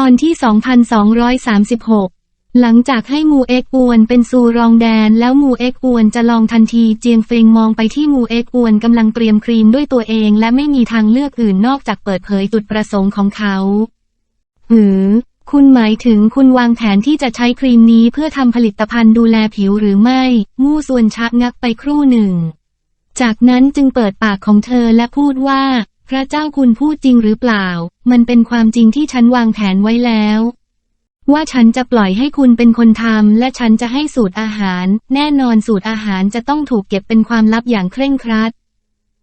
ตอนที่ 2236 หลังจากให้มูเอ็กอวนเป็นซูรองแดน แล้วมูเอ็กอวนจะลองทันทีเจียงเฟงมองไปที่มูเอ็กอวนกำลังเตรียมครีมด้วยตัวเอง และไม่มีทางเลือกอื่นนอกจากเปิดเผยจุดประสงค์ของเขาหือ คุณหมายถึงคุณวางแผนที่จะใช้ครีมนี้เพื่อทำผลิตภัณฑ์ดูแลผิวหรือไม่ มู่ส่วนชักงักไปครู่หนึ่ง จากนั้นจึงเปิดปากของเธอและพูดว่า พระเจ้าคุณพูดจริงหรือเปล่า มันเป็นความจริงที่ฉันวางแผนไว้แล้ว ว่าฉันจะปล่อยให้คุณเป็นคนทำและฉันจะให้สูตรอาหาร แน่นอนสูตรอาหารจะต้องถูกเก็บเป็นความลับอย่างเคร่งครัด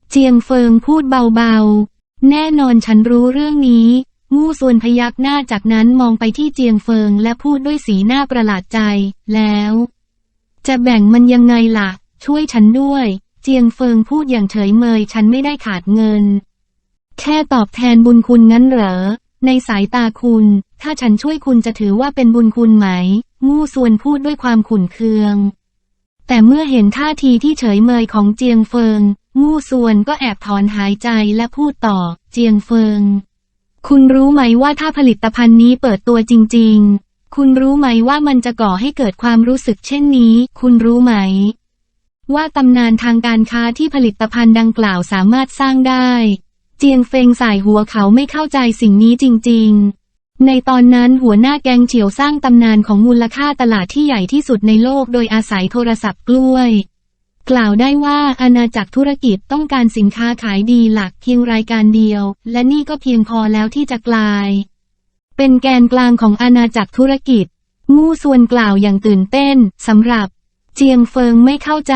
เจียงเฟิงพูดเบาๆ แน่นอนฉันรู้เรื่องนี้ มู่ส่วนพยักหน้าจากนั้นมองไปที่เจียงเฟิงและพูดด้วยสีหน้าประหลาดใจ แล้ว จะแบ่งมันยังไงล่ะ ช่วยฉันด้วย เจียงเฟิงพูดอย่างเฉยเมย ฉันไม่ได้ขาดเงิน แค่ตอบแทนบุญคุณงั้นเหรอ ในสายตาคุณ ถ้าฉันช่วยคุณจะถือว่าเป็นบุญคุณไหม มู่ส่วนพูดด้วยความขุ่นเคือง แต่เมื่อเห็นท่าทีที่เฉยเมยของเจียงเฟิง มู่ส่วนก็แอบถอนหายใจและพูดต่อ เจียงเฟิง คุณรู้ไหมว่าถ้าผลิตภัณฑ์นี้เปิดตัวจริง ๆ คุณรู้ไหมว่ามันจะก่อให้เกิดความรู้สึกเช่นนี้ คุณรู้ไหม ว่าตำนานทางการค้าที่ผลิตภัณฑ์ดังกล่าวสามารถสร้างได้ จียงเฟงสายหัวเขาไม่เข้าใจสิ่งนี้จริง ๆ ในตอนนั้นหัวหน้าแกงเฉียวสร้างตำนานของมูลค่าตลาดที่ใหญ่ที่สุดในโลกโดยอาศัยโทรศัพท์กล้วย กล่าวได้ว่าอาณาจักรธุรกิจต้องการสินค้าขายดีหลักเพียงรายการเดียว และนี่ก็เพียงพอแล้วที่จะกลาย เป็นแกนกลางของอาณาจักรธุรกิจ มู่ส่วนกล่าวอย่างตื่นเต้นสำหรับ เจียงเฟิงไม่เข้าใจ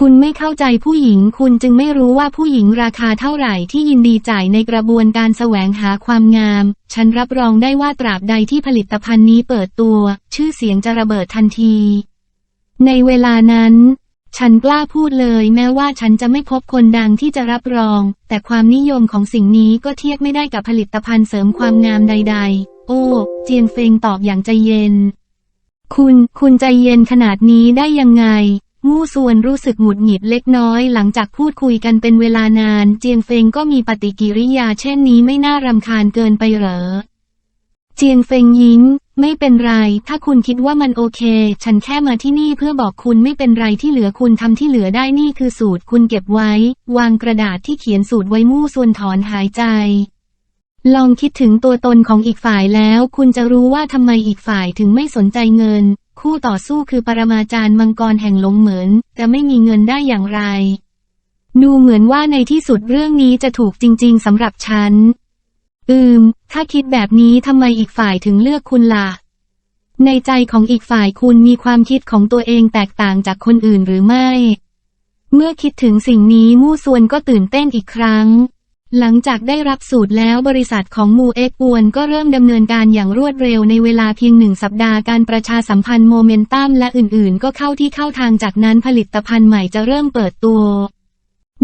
คุณไม่เข้าใจผู้หญิง คุณจึงไม่รู้ว่าผู้หญิงราคาเท่าไหร่ที่ยินดีจ่ายในกระบวนการแสวงหาความงาม ฉันรับรองได้ว่าตราบใดที่ผลิตภัณฑ์นี้เปิดตัว ชื่อเสียงจะระเบิดทันที ในเวลานั้น ฉันกล้าพูดเลยแม้ว่าฉันจะไม่พบคนดังที่จะรับรอง แต่ความนิยมของสิ่งนี้ก็เทียบไม่ได้กับผลิตภัณฑ์เสริมความงามใด ๆ โอ้ เจียงเฟงตอบอย่างใจเย็น คุณ คุณใจเย็นขนาดนี้ได้ยังไง มู่ส่วนรู้สึกหงุดหงิดเล็กน้อยหลังจากพูดคุยกันเป็นเวลานาน เจียงเฟงก็มีปฏิกิริยาเช่นนี้ไม่น่ารำคาญเกินไปเหรอ เจียงเฟงยิ้ม ไม่เป็นไร ถ้าคุณคิดว่ามันโอเค ฉันแค่มาที่นี่เพื่อบอกคุณไม่เป็นไรที่เหลือคุณทำที่เหลือได้นี่คือสูตรคุณเก็บไว้ วางกระดาษที่เขียนสูตรไว้มู่ส่วนถอนหายใจลองคิดถึงตัวตนของอีกฝ่ายแล้ว คุณจะรู้ว่าทำไมอีกฝ่ายถึงไม่สนใจเงิน คู่ต่อสู้คือปรมาจารย์มังกรแห่งหลงเหมือนจะไม่มีเงินได้อย่างไร ดูเหมือนว่าในที่สุดเรื่องนี้จะถูกจริง ๆสำหรับฉัน อืม ถ้าคิดแบบนี้ทำไมอีกฝ่ายถึงเลือกคุณล่ะ ในใจของอีกฝ่ายคุณมีความคิดของตัวเองแตกต่างจากคนอื่นหรือไม่ เมื่อคิดถึงสิ่งนี้มู่ส่วนก็ตื่นเต้นอีกครั้ง หลังจากได้รับสูตรแล้วบริษัทของมูเอ็กอวนก็เริ่มดำเนินการอย่างรวดเร็วในเวลาเพียงหนึ่งสัปดาห์การประชาสัมพันธ์โมเมนตัมและอื่นๆ ก็เข้าที่เข้าทางจากนั้นผลิตภัณฑ์ใหม่จะเริ่มเปิดตัว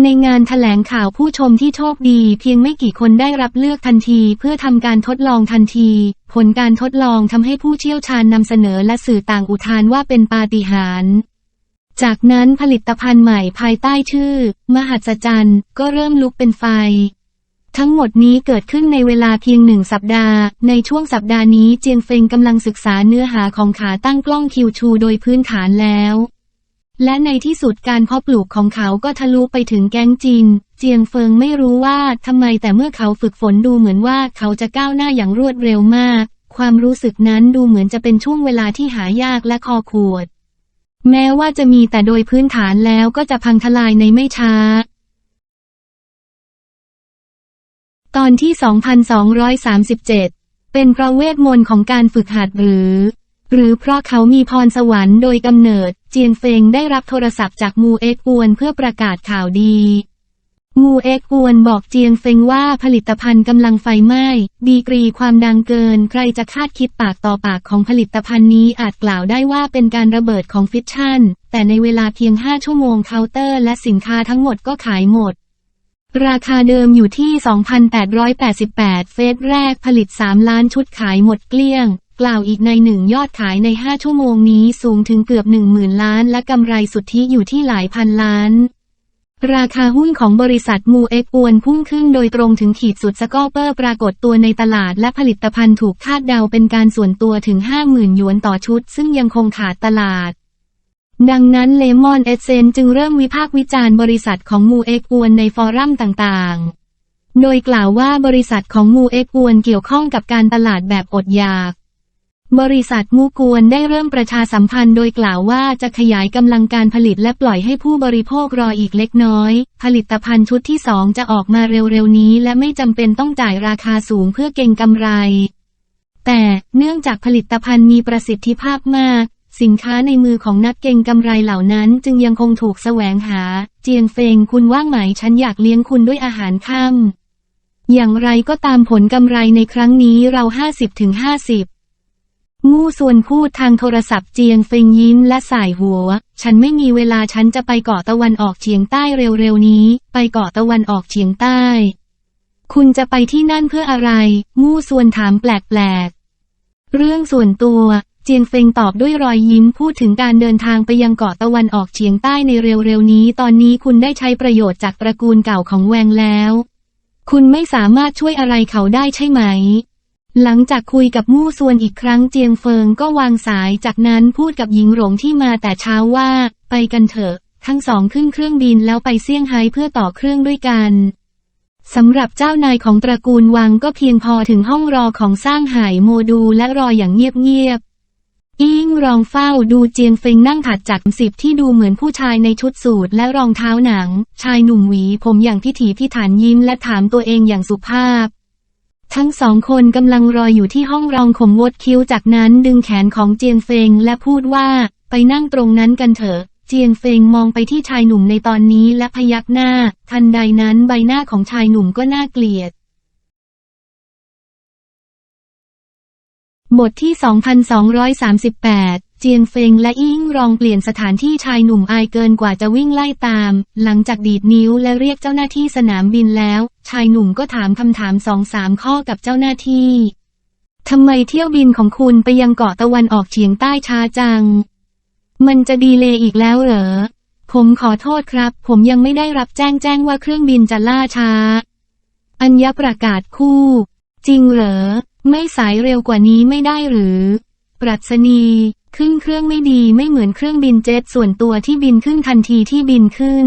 ในงานแถลงข่าวผู้ชมที่โชคดี เพียงไม่กี่คนได้รับเลือกทันที เพื่อทำการทดลองทันที ผลการทดลองทำให้ผู้เชี่ยวชาญนำเสนอและสื่อต่างอุทานว่าเป็นปาฏิหาริย์จากนั้นผลิตภัณฑ์ใหม่ภายใต้ชื่อ มหัศจรรย์ ก็เริ่มลุกเป็นไฟ ทั้งหมดนี้เกิดขึ้นในเวลาเพียงหนึ่งสัปดาห์ ในช่วงสัปดาห์นี้เจียงเฟิงกำลังศึกษาเนื้อหาของขาตั้งกล้องคิวชูโดยพื้นฐานแล้ว และในที่สุดการเพาะปลูกของเขาก็ทะลุไปถึงแก๊งจีน เจียงเฟิงไม่รู้ว่าทำไมแต่เมื่อเขาฝึกฝนดูเหมือนว่าเขาจะก้าวหน้าอย่างรวดเร็วมาก ความรู้สึกนั้นดูเหมือนจะเป็นช่วงเวลาที่หายากและคอขวด แม้ว่าจะมีแต่โดยพื้นฐานแล้วก็จะพังทลายในไม่ช้า ตอนที่ 2237 เป็นเพราะเวทมนต์ของการฝึกหัดหรือ หรือเพราะเขามีพรสวรรค์โดยกำเนิด เจียงเฟงได้รับโทรศัพท์จากมูเอ็กอวนเพื่อประกาศข่าวดี มูเอ็กอวนบอกเจียงเฟงว่าผลิตภัณฑ์กำลังไฟไหม้ ดีกรีความดังเกิน ใครจะคาดคิดปากต่อปากของผลิตภัณฑ์นี้อาจกล่าวได้ว่าเป็นการระเบิดของฟิชชั่น แต่ในเวลาเพียง 5 ชั่วโมงเคาน์เตอร์และสินค้าทั้งหมดก็ขายหมด ราคาเดิมอยู่ที่ 2,888 เฟสแรกผลิต 3 ล้านชุดขายหมดเกลี้ยง กล่าวอีกในหนึ่งยอดขายใน 5 ชั่วโมงนี้สูงถึงเกือบ 10,000 ล้าน และกำไรสุทธิอยู่ที่หลายพันล้าน ราคาหุ้นของบริษัทมูเอ็กอวนพุ่งขึ้นโดยตรงถึงขีดสุดสกอเปอร์ปรากฏตัวในตลาดและผลิตภัณฑ์ถูกคาดเดาเป็นการส่วนตัวถึง 50,000 หยวนต่อชุด ซึ่งยังคงขาดตลาด ดังนั้นเลมอนเอเซนจึงเริ่มวิพากษ์วิจารณ์บริษัทของมูเอ็กอวนในฟอรัมต่างๆ โดยกล่าวว่าบริษัทของมูเอ็กอวนเกี่ยวข้องกับการตลาดแบบอดอยาก บริษัทมูกวนได้เริ่มประชาสัมพันธ์โดยกล่าวว่าจะขยายกำลังการผลิตและปล่อยให้ผู้บริโภครออีกเล็กน้อย ผลิตภัณฑ์ชุดที่สองจะออกมาเร็วๆนี้และไม่จำเป็นต้องจ่ายราคาสูงเพื่อเก็งกำไรแต่เนื่องจากผลิตภัณฑ์มีประสิทธิภาพมาก สินค้าในมือของนักเก็งกำไรเหล่านั้นจึงยังคงถูกแสวงหา เจียงเฟงคุณว่างไหมฉันอยากเลี้ยงคุณด้วยอาหารค่ำอย่างไรก็ตามผลกำไรในครั้งนี้เรา 50ถึง50มู่ส่วนพูดทางโทรศัพท์เจียงเฟงยิ้มและสายหัว ฉันไม่มีเวลาฉันจะไปเกาะตะวันออกเฉียงใต้เร็วๆนี้ ไปเกาะตะวันออกเฉียงใต้ คุณจะไปที่นั่นเพื่ออะไร มู่ส่วนถามแปลกๆ เรื่องส่วนตัว เจียงเฟงตอบด้วยรอยยิ้มพูดถึงการเดินทางไปยังเกาะตะวันออกเฉียงใต้ในเร็วๆนี้ ตอนนี้คุณได้ใช้ประโยชน์จากตระกูลเก่าของแวงแล้ว คุณไม่สามารถช่วยอะไรเขาได้ใช่ไหม หลังจากคุยกับมู่ซวนอีกครั้งเจียงเฟิงก็วางสายจากนั้นพูดกับหญิงหลงที่มาแต่เช้าว่า ไปกันเถอะ ทั้งสองขึ้นเครื่องบินแล้วไปเซี่ยงไฮ้เพื่อต่อเครื่องด้วยกันสำหรับเจ้านายของตระกูลวังก็เพียงพอถึงห้องรอของสร้างหายโมดูและรออย่างเงียบๆ อิงรองเฝ้าดูเจียงเฟิงนั่งถัดจากสิบที่ดูเหมือนผู้ชายในชุดสูทและรองเท้าหนัง ชายหนุ่มหวีผมอย่างพิถีพิถันยิ้มและถามตัวเองอย่างสุภาพ ทั้งสองคนกำลังรออยู่ที่ห้องรองขมวดคิ้วจากนั้นดึงแขนของเจียงเฟงและพูดว่า ไปนั่งตรงนั้นกันเถอะ เจียงเฟงมองไปที่ชายหนุ่มในตอนนี้และพยักหน้า ทันใดนั้นใบหน้าของชายหนุ่มก็น่าเกลียด บทที่ 2238 เจียงเฟงและอิงรองเปลี่ยนสถานที่ชายหนุ่มอายเกินกว่าจะวิ่งไล่ตาม หลังจากดีดนิ้วและเรียกเจ้าหน้าที่สนามบินแล้ว ชายหนุ่มก็ถามคำถามสองสามข้อกับเจ้าหน้าที่ทำไมเที่ยวบินของคุณไปยังเกาะตะวันออกเฉียงใต้ช้าจัง มันจะดีเลย์อีกแล้วเหรอ ผมขอโทษครับ ผมยังไม่ได้รับแจ้งแจ้งว่าเครื่องบินจะล่าช้า อัญญประกาศคู่ จริงเหรอ ไม่สายเร็วกว่านี้ไม่ได้หรือ ปรัชนีขึ้นเครื่องไม่ดีไม่เหมือนเครื่องบินเจ็ตส่วนตัวที่บินขึ้นทันทีที่บินขึ้น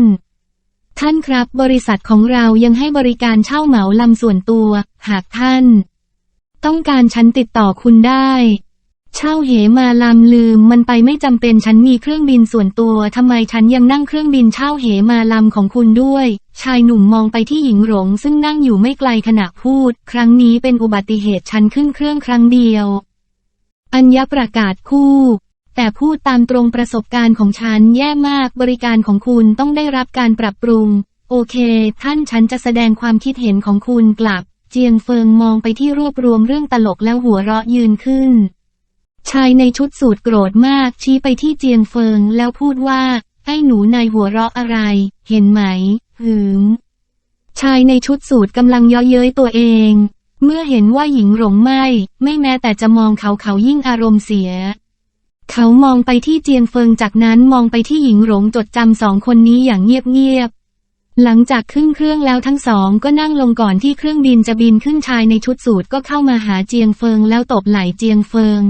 ท่านครับบริษัทของเรายังให้บริการเช่าเหมาลำส่วนตัว หากท่าน ต้องการฉันติดต่อคุณได้ เช่าเหมาลำลืมมันไปไม่จำเป็นฉันมีเครื่องบินส่วนตัวทำไมฉันยังนั่งเครื่องบินเช่าเหมาลำของคุณด้วย ชายหนุ่มมองไปที่หญิงหลงซึ่งนั่งอยู่ไม่ไกลขณะพูด ครั้งนี้เป็นอุบัติเหตุฉันขึ้นเครื่องครั้งเดียว อัญญประกาศคู่ แต่พูดตามตรงประสบการณ์ของฉันแย่มากบริการของคุณต้องได้รับการปรับปรุง โอเค ท่านฉันจะแสดงความคิดเห็นของคุณกลับ เจียงเฟิงมองไปที่รวบรวมเรื่องตลกแล้วหัวเราะยืนขึ้น ชายในชุดสูทโกรธมากชี้ไปที่เจียงเฟิงแล้วพูดว่า ไอ้หนูนายหัวเราะอะไร เห็นไหม หืม ชายในชุดสูทกำลังย่อเย้ยตัวเอง เมื่อเห็นว่าหญิงหลงไม่ ไม่แม้แต่จะมองเขาเขายิ่งอารมณ์เสีย เขามองไปที่เจียนเฟิงจากนั้นมองไปที่หญิงหลงจดจำสองคนนี้อย่างเงียบๆหลังจากขึ้นเครื่องแล้วทั้งสองก็นั่งลงก่อนที่เครื่องบินจะบินขึ้นชายในชุดสูทก็เข้ามาหาเจียงเฟิงแล้วตบไหล่เจียงเฟิง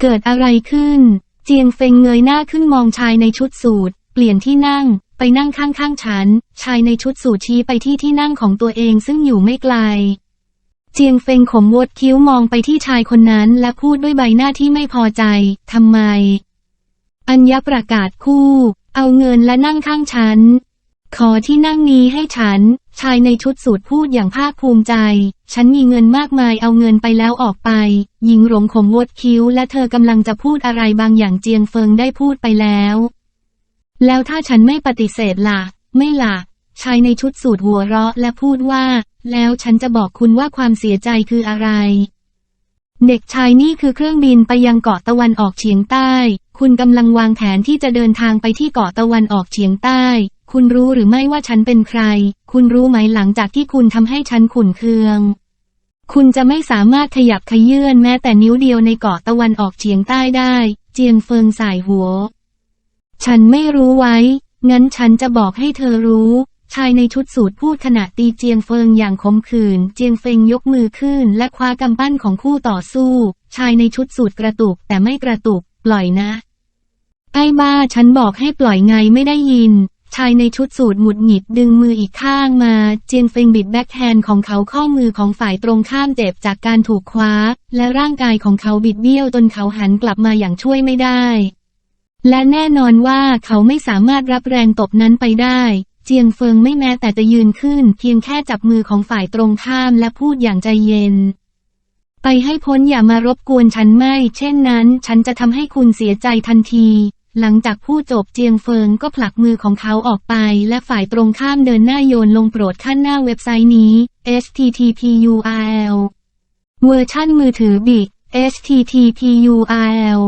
เกิดอะไรขึ้น เจียงเฟงเงยหน้าขึ้นมองชายในชุดสูทเปลี่ยนที่นั่ง ไปนั่งข้างๆฉัน ชายในชุดสูทชี้ไปที่ที่นั่งของตัวเองซึ่งอยู่ไม่ไกล เจียงเฟงขมวดคิ้วมองไปที่ชายคนนั้นและพูดด้วยใบหน้าที่ไม่พอใจทำไม อัญญประกาศคู่ เอาเงินและนั่งข้างฉัน ขอที่นั่งนี้ให้ฉัน ชายในชุดสูทพูดอย่างภาคภูมิใจ ฉันมีเงินมากมายเอาเงินไปแล้วออกไป หญิงหลงขมวดคิ้วและเธอกำลังจะพูดอะไรบางอย่างเจียงเฟิงได้พูดไปแล้ว แล้วถ้าฉันไม่ปฏิเสธล่ะ ไม่ล่ะ ชายในชุดสูทหัวเราะและพูดว่า แล้วฉันจะบอกคุณว่าความเสียใจคืออะไร เด็กชายนี่คือเครื่องบินไปยังเกาะตะวันออกเฉียงใต้ คุณกำลังวางแผนที่จะเดินทางไปที่เกาะตะวันออกเฉียงใต้ คุณรู้หรือไม่ว่าฉันเป็นใคร คุณรู้ไหมหลังจากที่คุณทำให้ฉันขุ่นเคือง คุณจะไม่สามารถขยับขยื่นแม้แต่นิ้วเดียวในเกาะตะวันออกเฉียงใต้ได้ เจียงเฟิงสายหัว ฉันไม่รู้ไว้ งั้นฉันจะบอกให้เธอรู้ ชายในชุดสูทพูดขณะตีเจียงเฟิงอย่างขมขื่น เจียงเฟิงยกมือขึ้น และคว้ากำปั้นของคู่ต่อสู้ ชายในชุดสูทกระตุกแต่ไม่กระตุก ปล่อยนะ ไอ้บ้าฉันบอกให้ปล่อยไงไม่ได้ยิน ชายในชุดสูทหมุดหงิดดึงมืออีกข้างมา เจียงเฟิงบิดแบ็คแฮนด์ของเขาข้อมือของฝ่ายตรงข้ามเจ็บจากการถูกคว้า และร่างกายของเขาบิดเบี้ยวจนเขาหันกลับมาอย่างช่วยไม่ได้ และแน่นอนว่าเขาไม่สามารถรับแรงตบนั้นไปได้ เจียงเฟิงไม่แม้แต่จะยืนขึ้น เพียงแค่จับมือของฝ่ายตรงข้ามและพูดอย่างใจเย็นไปให้พ้นอย่ามารบกวนฉันไม่ เช่นนั้น ฉันจะทำให้คุณเสียใจทันที หลังจากพูดจบเจียงเฟิงก็ผลักมือของเขาออกไป และฝ่ายตรงข้ามเดินหน้าโยนลงโปรดขั้นหน้าเว็บไซต์นี้ http url เวอร์ชันมือถือบิก http url